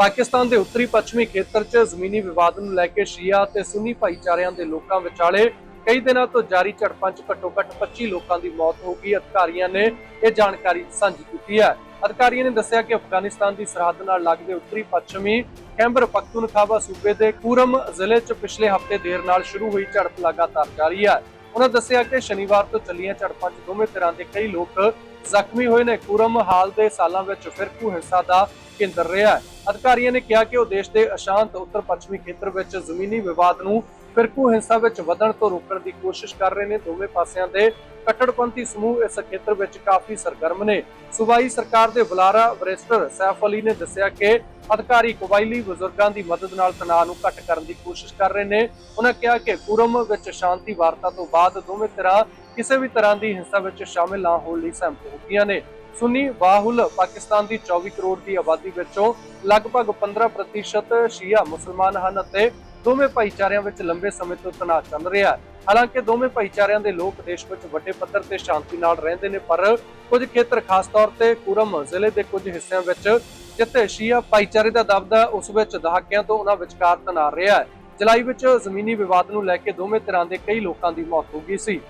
ਪਾਕਿਸਤਾਨ ਦੇ ਉੱਤਰੀ ਪੱਛਮੀ ਖੇਤਰ 'ਚ ਜ਼ਮੀਨੀ ਵਿਵਾਦ ਨੂੰ ਲੈ ਕੇ ਸ਼ੀਆ ਤੇ ਸੁੰਨੀ ਭਾਈਚਾਰਿਆਂ ਦੇ ਲੋਕਾਂ ਵਿਚਾਲੇ ਕਈ ਦਿਨਾਂ ਤੋਂ ਜਾਰੀ ਝੜਪਾਂ 'ਚ ਘੱਟੋ-ਘੱਟ 25 ਲੋਕਾਂ ਦੀ ਮੌਤ ਹੋ ਗਈ। ਅਧਿਕਾਰੀਆਂ ਨੇ ਇਹ ਜਾਣਕਾਰੀ ਸਾਂਝੀ ਕੀਤੀ ਹੈ। ਅਧਿਕਾਰੀਆਂ ਨੇ ਦੱਸਿਆ ਕਿ ਅਫਗਾਨਿਸਤਾਨ ਦੀ ਸਰਹੱਦ ਨਾਲ ਲੱਗਦੇ ਉੱਤਰੀ ਪੱਛਮੀ ਖੈਬਰ ਪਖਤੂਨਖਾਵਾ ਸੂਬੇ ਦੇ ਕੂਰਮ ਜ਼ਿਲ੍ਹੇ 'ਚ ਪਿਛਲੇ ਹਫ਼ਤੇ ਦੇਰ ਨਾਲ ਸ਼ੁਰੂ ਹੋਈ ਝੜਪ ਲਗਾਤਾਰ ਜਾਰੀ ਹੈ। ਉਹਨਾਂ ਦੱਸਿਆ ਕਿ ਸ਼ਨੀਵਾਰ ਤੋਂ ਚੱਲੀਆਂ ਝੜਪਾਂ 'ਚ ਦੋਵੇਂ ਤਰ੍ਹਾਂ ਦੇ ਕਈ ਲੋਕ ਜ਼ਖਮੀ ਹੋਏ ਨੇ। ਕੂਰਮ ਹਾਲ ਦੇ ਸਾਲਾਂ ਵਿੱਚ ਫਿਰਕੂ ਹਿੰਸਾ ਦਾ ਕੇਂਦਰ ਰਿਹਾ ਹੈ। ਅਧਿਕਾਰੀਆਂ ਨੇ ਕਿਹਾ ਕਿ ਉਹ ਦੇਸ਼ ਦੇ ਅਸ਼ਾਂਤ ਉੱਤਰ ਪੱਛਮੀ ਖੇਤਰ ਵਿੱਚ ਜ਼ਮੀਨੀ ਵਿਵਾਦ ਨੂੰ ਫਿਰਕੂ ਹਿੰਸਾ ਵਿੱਚ ਵਧਣ ਤੋਂ ਰੋਕਣ ਦੀ ਕੋਸ਼ਿਸ਼ ਕਰ ਰਹੇ ਨੇ। ਦੋਵੇਂ ਪਾਸਿਆਂ ਦੇ ਕੱਟੜਪੰਥੀ ਸਮੂਹ ਇਸ ਖੇਤਰ ਵਿੱਚ ਕਾਫੀ ਸਰਗਰਮ ਨੇ। ਸੂਬਾਈ ਸਰਕਾਰ ਦੇ ਬੁਲਾਰਾ ਵਰਿਸਟਰ ਸੈਫ ਅਲੀ ਨੇ ਦੱਸਿਆ ਕਿ ਅਧਿਕਾਰੀ ਕਬਾਇਲੀ ਬਜ਼ੁਰਗਾਂ ਦੀ ਮਦਦ ਨਾਲ ਤਣਾਅ ਨੂੰ ਘੱਟ ਕਰਨ ਦੀ ਕੋਸ਼ਿਸ਼ ਕਰ ਰਹੇ ਨੇ। ਉਹਨਾਂ ਕਿਹਾ ਕਿ ਕੁਰਮ ਵਿੱਚ ਸ਼ਾਂਤੀ ਵਾਰਤਾ ਤੋਂ ਬਾਅਦ ਦੋਵੇਂ ਧਿਰਾਂ ਕਿਸੇ ਵੀ ਤਰ੍ਹਾਂ ਦੀ ਹਿੰਸਾ ਵਿੱਚ ਸ਼ਾਮਿਲ ਨਾ ਹੋਣ ਲਈ ਸਹਿਮਤ ਹੋ ਗਈਆਂ ਨੇ। ਸੁੰਨੀ ਵਾਹੁਲ ਪਾਕਿਸਤਾਨ ਦੀ 24 ਕਰੋੜ ਦੀ ਆਬਾਦੀ ਵਿੱਚੋਂ ਲਗਭਗ 15% ਸ਼ੀਆ ਮੁਸਲਮਾਨ ਹਨ ਅਤੇ ਦੋਵੇਂ ਭਾਈਚਾਰਿਆਂ ਵਿੱਚ ਲੰਬੇ ਸਮੇਂ ਤੋਂ ਤਣਾਅ ਚੱਲ ਰਿਹਾ ਹੈ। ਹਾਲਾਂਕਿ ਦੋਵੇਂ ਭਾਈਚਾਰਿਆਂ ਦੇ ਲੋਕ ਦੇਸ਼ ਵਿੱਚ ਵੱਡੇ ਪੱਧਰ ਤੇ ਸ਼ਾਂਤੀ ਨਾਲ ਰਹਿੰਦੇ ਨੇ, ਪਰ ਕੁਝ ਖੇਤਰ ਖਾਸ ਤੌਰ ਤੇ ਕੁਰਮ ਜ਼ਿਲ੍ਹੇ ਦੇ ਕੁਝ ਹਿੱਸਿਆਂ ਵਿੱਚ ਜਿੱਥੇ ਸ਼ੀਆ ਭਾਈਚਾਰੇ ਦਾ ਦਬਦਾ ਹੈ, ਉਸ ਵਿੱਚ ਦਹਾਕਿਆਂ ਤੋਂ ਉਹਨਾਂ ਵਿਚਕਾਰ ਤਣਾਅ ਰਿਹਾ ਹੈ। ਜੁਲਾਈ ਵਿੱਚ ਜ਼ਮੀਨੀ ਵਿਵਾਦ ਨੂੰ ਲੈ ਕੇ ਦੋਵੇਂ ਤਰ੍ਹਾਂ ਦੇ ਕਈ ਲੋਕਾਂ ਦੀ ਮੌਤ ਹੋ ਗਈ ਸੀ।